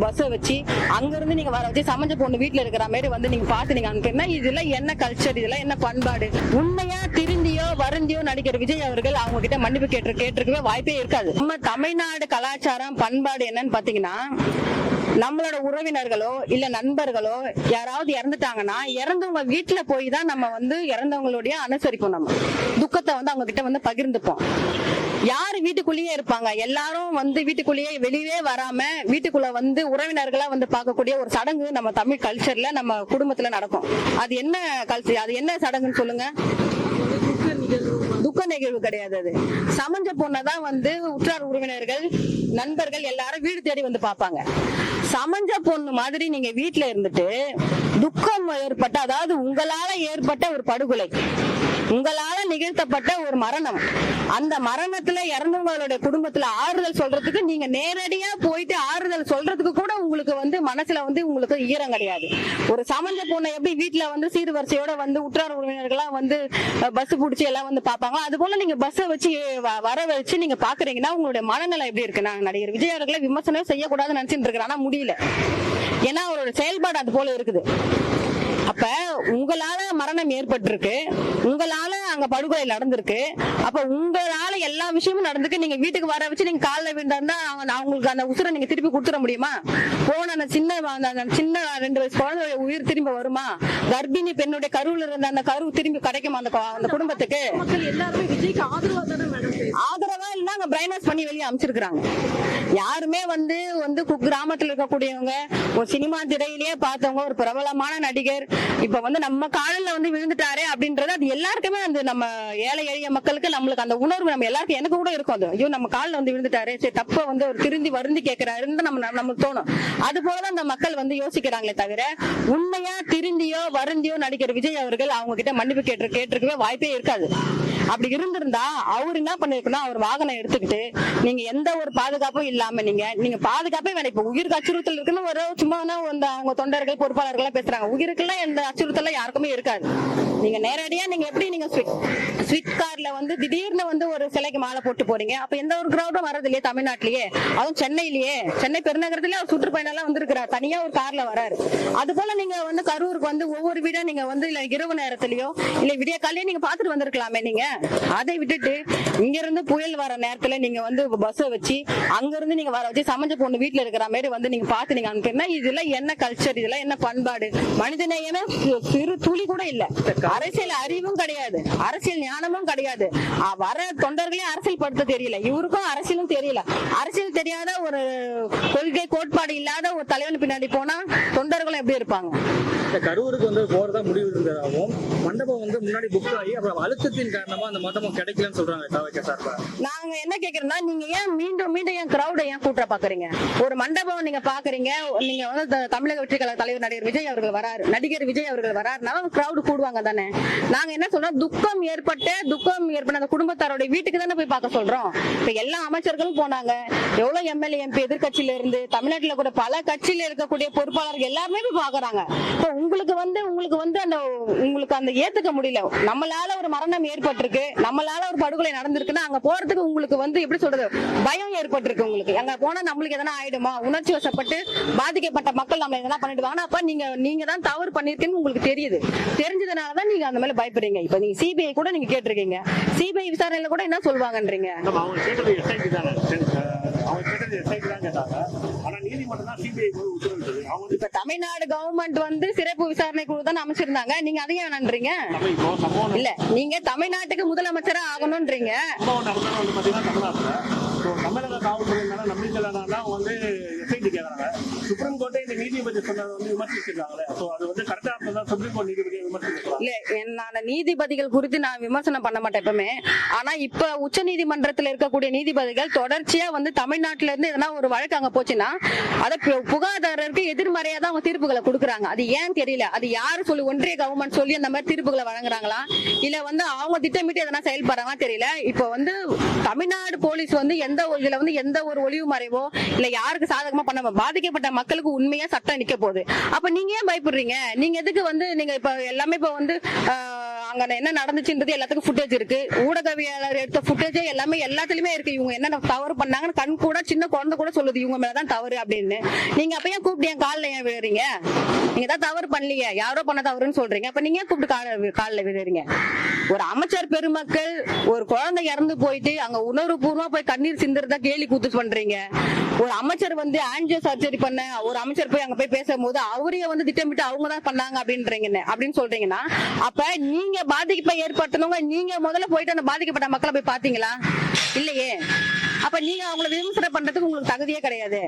பஸ்ஸை வச்சு அங்க இருந்து நீங்க வர வச்சு சமஞ்ச பொண்ணு வீட்டுல இருக்கிற மாதிரி வந்து நீங்க பாத்து நீங்க அனுப்பினா இதெல்லாம் என்ன கல்ச்சர் இதெல்லாம் என்ன பண்பாடு? உண்மையா திருந்தியோ வருந்தியோ நடிக்கிற விஜய் அவர்கள் அவங்க கிட்ட மன்னிப்பு கேட்டு கேட்டிருக்கவே வாய்ப்பே இருக்காது. நம்ம தமிழ்நாடு கலாச்சாரம் பண்பாடு என்னன்னு பாத்தீங்கன்னா நம்மளோட உறவினர்களோ இல்ல நண்பர்களோ யாராவது இறந்துட்டாங்கன்னா இறந்தவங்க வீட்டுல போய் தான் நம்ம வந்து இறந்தவங்களுடைய அனுசரிப்போம் நம்ம. துக்கத்தை வந்து அவங்க கிட்ட வந்து பகிர்ந்துப்போம். யாரு வீட்டுக்குள்ளேயே இருப்பாங்க? எல்லாரும் வந்து வீட்டுக்குள்ளேயே வெளியே வராம வீட்டுக்குள்ள வந்து உறவினர்களா வந்து பார்க்கக்கூடிய ஒரு சடங்கு நம்ம தமிழ் கல்ச்சர்ல நம்ம குடும்பத்துல நடக்கும். அது என்ன கல்ச்சர் அது என்ன சடங்குன்னு சொல்லுங்க. துக்க நிகழ்வு கிடையாது அது. சமஞ்ச பொண்ணதான் வந்து உற்றார் உறவினர்கள் நண்பர்கள் எல்லாரும் வீடு தேடி வந்து பார்ப்பாங்க. சமஞ்ச பொண்ணு மாதிரி நீங்க வீட்டுல இருந்துட்டு துக்கம் ஏற்பட்ட அதாவது உங்களால ஏற்பட்ட ஒரு படுகொலை. உங்களால நிகழ்த்தப்பட்ட ஒரு மரணம். அந்த மரணத்துல இறந்தவங்களுடைய குடும்பத்துல ஆறுதல் சொல்றதுக்கு நீங்க நேரடியா போயிட்டு ஆறுதல் சொல்றதுக்கு கூட உங்களுக்கு வந்து மனசுல வந்து உங்களுக்கு ஈரம் கிடையாது. ஒரு சமஞ்ச பொண்ணை எப்படி வீட்டுல வந்து சீர்வரிசையோட வந்து உற்றார் உறவினர்கள்லாம் வந்து பஸ் பிடிச்சி எல்லாம் வந்து பாப்பாங்க. அது போல நீங்க பஸ்ஸை வச்சு வ- வர வச்சு நீங்க பாக்குறீங்கன்னா உங்களுடைய மனநிலை எப்படி இருக்கு? நான் நடிகர் விஜய் அவர்களை விமர்சனம் செய்யக்கூடாதுன்னு நினைச்சிட்டு இருக்கிறேன் ஆனா முடியல. ஏன்னா அவரோட செயல்பாடு அது போல இருக்குது. அப்ப உங்களால மரணம் ஏற்பட்டிருக்கு. உங்களால அங்க படுகொலை நடந்திருக்கு. அப்ப உங்களால எல்லா விஷயமும் நடந்துக்கு நீங்க வீட்டுக்கு வர வச்சு நீங்க காலில் விழுந்தா அவங்களுக்கு அந்த உசுரை நீங்க திருப்பி கொடுத்துட முடியுமா? போன அந்த சின்ன அந்த சின்ன ரெண்டு வயசு குழந்தைய உயிர் திரும்பி வருமா? கர்ப்பிணி பெண்ணுடைய கருவுல இருந்த அந்த கரு திரும்பி கிடைக்குமா அந்த அந்த குடும்பத்துக்கு? எல்லாருமே விஜய்க்கு ஆதரவா தானே. ஆதரவா இல்ல அங்க பிரைன் வாஷ் பண்ணி வெளியே அமைச்சிருக்காங்க யாருமே வந்து வந்து கு- கிராமத்துல இருக்கக்கூடியவங்க ஒரு சினிமா திரையிலேயே பார்த்தவங்க ஒரு பிரபலமான நடிகர் இப்ப வந்து நம்ம காலில் வந்து விழுந்துட்டாரே அப்படின்றது அது எல்லாருக்குமே அந்த நம்ம ஏழை எளிய மக்களுக்கு நம்மளுக்கு அந்த உணர்வு நம்ம எல்லாருக்கும் எனக்கு கூட இருக்கும் அது. ஐயோ நம்ம காலில் வந்து விழுந்துட்டாரே. சரி தப்ப வந்து ஒரு திருந்தி வருந்தி கேட்கிறாருன்னு நம்ம நமக்கு தோணும். அது போலதான் அந்த மக்கள் வந்து யோசிக்கிறாங்களே தவிர உண்மையா திருந்தியோ வருந்தியோ நடிக்கிற விஜய் அவர்கள் அவங்க கிட்ட மன்னிப்பு கேட்டு கேட்டிருக்கவே வாய்ப்பே இருக்காது. அப்படி இருந்திருந்தா அவர் என்ன பண்ணிருக்கணும் அவர் வாகனம் எடுத்துக்கிட்டு நீங்க எந்த ஒரு பாதுகாப்பும் இல்லாம நீங்க நீங்க பாதுகாப்பே வேணாம். இப்ப உயிருக்கு அச்சுறுத்தல் இருக்குன்னு ஒரு சும்மா வந்து அவங்க தொண்டர்கள் பொறுப்பாளர்கள் எல்லாம் பேசுறாங்க. உயிருக்குலாம் எந்த அச்சுறுத்தல் யாருக்குமே இருக்காது. நீங்க நேரடியா நீங்க எப்படி நீங்க ஸ்விட் கார்ல வந்து திடீர்னு வந்து ஒரு சிலைக்கு மாலை போட்டு போறீங்க? அப்ப எந்த ஒரு கிரௌடும் வர்றது இல்லையே தமிழ்நாட்டிலேயே. அதுவும் சென்னையிலேயே. சென்னை பெருநகரத்திலேயே அவர் சுற்றுப்பயணம் எல்லாம் வந்திருக்கிறார். தனியா ஒரு கார்ல வராரு அது போல நீங்க வந்து கரூருக்கு வந்து ஒவ்வொரு வீடா நீங்க வந்து இல்ல இரவு நேரத்திலயோ இல்ல விடிய காலையே நீங்க பாத்துட்டு வந்திருக்கலாமே நீங்க? அதை விட்டுட்டு இங்க இருந்து புயல் வர நேரத்துல நீங்க வந்து பஸ் வச்சு அங்க இருந்து நீங்க வர வச்சு சமைஞ்ச பொண்ணு வீட்டுல இருக்கிற மாதிரி வந்து நீங்க பாத்து நீங்க அனுப்பினா இதெல்லாம் என்ன கல்ச்சர் இதெல்லாம் என்ன பண்பாடு? மனிதநேயமே சிறு துளி கூட இல்ல. அரசியல் அறிவும் கிடையாது. அரசியல் ஞானமும் கிடையாது. வர தொண்டர்களே அரசியல் படுத்த தெரியல. இவருக்கும் அரசியலும் தெரியல. அரசியல் தெரியாத ஒரு கொள்கை கோட்பாடு இல்லாத ஒரு தலைவன் பின்னாடி போனா தொண்டர்களும் எப்படி இருப்பாங்க? கரூருக்கு வந்து போறதா முடிவு இருந்ததாகவும் மண்டபம் வந்து முன்னாடி புக் ஆகி அப்புறம் அழுத்தத்தின் காரணமா அந்த மண்டபம் கிடைக்கலன்னு சொல்றாங்க தவிக்க சார்பா? நாங்க என்ன கேக்குறோம்னா நீங்க ஏன் மீண்டும் மீண்டும் ஏன் கிரௌட ஏன் கூட்ட பாக்குறீங்க? ஒரு மண்டபம் நீங்க பாக்குறீங்க நீங்க வந்து தமிழக வெற்றி கழக தலைவர் நடிகர் விஜய் அவர்கள் வராரு நடிகர் விஜய் அவர்கள் வராருனா கிரௌடு கூடுவாங்க தானே? நாங்க என்ன சொல்றோம் துக்கம் ஏற்பட்ட துக்கம் ஏற்பட்ட அந்த குடும்பத்தாரோட வீட்டுக்கு தானே போய் பார்க்க சொல்றோம். இப்ப எல்லா அமைச்சர்களும் போனாங்க. எவ்வளவு எம்எல்ஏ எம்பி எதிர்கட்சியில இருந்து தமிழ்நாட்டுல கூட பல கட்சியில இருக்கக்கூடிய பொறுப்பாளர்கள் எல்லாருமே போய் பாக்குறாங்க இப்ப உங்களுக்கு வந்து உங்களுக்கு வந்து அந்த உங்களுக்கு அந்த ஏத்துக்க முடியல. நம்மளால ஒரு மரணம் ஏற்பட்டிருக்கு. நம்மளால ஒரு படுகொலை நடந்திருக்குன்னா அங்க போறதுக்கு உங்களுக்கு வந்து எப்படி சொல்றது? பயம் ஏற்பட்டிருக்கு உங்களுக்கு. அங்க போனா நம்மளுக்கு எதனா ஆயிடுமா? உணர்ச்சி வசப்பட்டு பாதிக்கப்பட்ட மக்கள் நம்ம எதனா பண்ணிடுவாங்கன்னா அப்ப நீங்க நீங்க தான் தவறு பண்ணிருக்கீங்கன்னு உங்களுக்கு தெரியுது. தெரிஞ்சதுனாலதான் நீங்க அந்த மேல பயப்படுறீங்க. இப்ப நீங்க சிபிஐ கூட நீங்க கேட்டிருக்கீங்க. சிபிஐ விசாரணையில கூட என்ன வந்து இப்ப தமிழ்நாடு கவர்மெண்ட் வந்து சிறப்பு விசாரணை குழு தான் அமைச்சிருந்தாங்க. நீங்க அதையும் வேணான்றீங்க இல்ல நீங்க தமிழ்நாட்டுக்கு முதலமைச்சரா ஆகணும்ன்றீங்க தமிழக காவல்துறை மேல நம்பிக்கை வந்து எஸ்ஐடி கேட்கறாங்க சுப்ரீம் கோர்ட்டே நேற்று நீதிபதி சொன்னதை வந்து விமர்சிச்சிருக்காங்களே? அப்போ அது வந்து கரெக்டா இருந்ததா சுப்ரீம் கோர்ட் நீதிபதியை விமர்சிச்சிருக்காங்க இல்ல என் நான் நீதிபதிகள் குறித்து நான் விமர்சனம் பண்ண மாட்டேன் எப்பவுமே. ஆனா இப்ப உச்ச நீதிமன்றத்துல இருக்கக்கூடிய நீதிபதிகள் தொடர்ச்சியா வந்து தமிழ்நாட்டுல இருந்து எதனா ஒரு வழக்கு அங்க போச்சுன்னா அத பு- எதிர்மறையா தான் அவங்க தீர்ப்புகளை கொடுக்குறாங்க. அது ஏன் தெரியல? அது யாரு சொல்லி ஒன்றிய கவர்மெண்ட் சொல்லி அந்த மாதிரி தீர்ப்புகளை வழங்குறாங்களா? இல்ல வந்து அவங்க திட்டமிட்டு எதனா செயல்படுறாங்களா தெரியல. இப்ப வந்து தமிழ்நாடு போலீஸ் வந்து எந்த ஒரு இதுல வந்து எந்த ஒரு ஒளிவு மறைவோ இல்ல யாருக்கு சாதகமா பண்ண பாதிக்கப்பட்ட மக்களுக்கு உண்மையா சட்டம் நிக்க போகுது? அப்ப நீங்க ஏன் பயப்படுறீங்க? நீங்க எதுக்கு வந்து நீங்க இப்ப எல்லாமே இப்ப வந்து அங்க என்ன நடந்துச்சுன்றது எல்லாத்துக்கும் ஃபுட்டேஜ் இருக்கு. ஊடகவியலாளர் எடுத்த ஃபுட்டேஜே எல்லாமே எல்லாத்துலயுமே இருக்கு. இவங்க என்ன தவறு பண்ணாங்கன்னு கண் கூட சின்ன குழந்தை கூட சொல்லுது. இவங்க மேலதான் தவறு அப்படின்னு. நீங்க அப்ப ஏன் கூப்பிட்டு என் காலில் ஏன் விழுறீங்க? நீங்க தான் தவறு பண்ணலையே. யாரோ பண்ண தவறுன்னு சொல்றீங்க. அப்ப நீங்க ஏன் கூப்பிட்டு கால காலில் விழுறீங்க? ஒரு அமைச்சர் பெருமக்கள் ஒரு குழந்தை இறந்து போயிட்டு அங்க உணர்வுபூர்வமா போய் கண்ணீர் சிந்துறதா கேலி கூத்து பண்றீங்க. ஒரு அமைச்சர் வந்து ஆன்ஜியோ சர்ஜரி பண்ண ஒரு அமைச்சர் போய் அங்க போய் பேசும்போது அவரையே வந்து திட்டமிட்டு அவங்க தான் பண்ணாங்க அப்படின்றீங்க அப்படின்னு சொல்றீங்கன்னா அப்ப நீங்க பாதிப்பை ஏற்படுத்தணுங்க நீங்க முதல்ல போயிட்டு அந்த பாதிக்கப்பட்ட மக்களை போய் பாத்தீங்களா இல்லையே. அப்ப நீங்க அவங்கள விமர்சனம் பண்றதுக்கு உங்களுக்கு தகுதியே கிடையாது.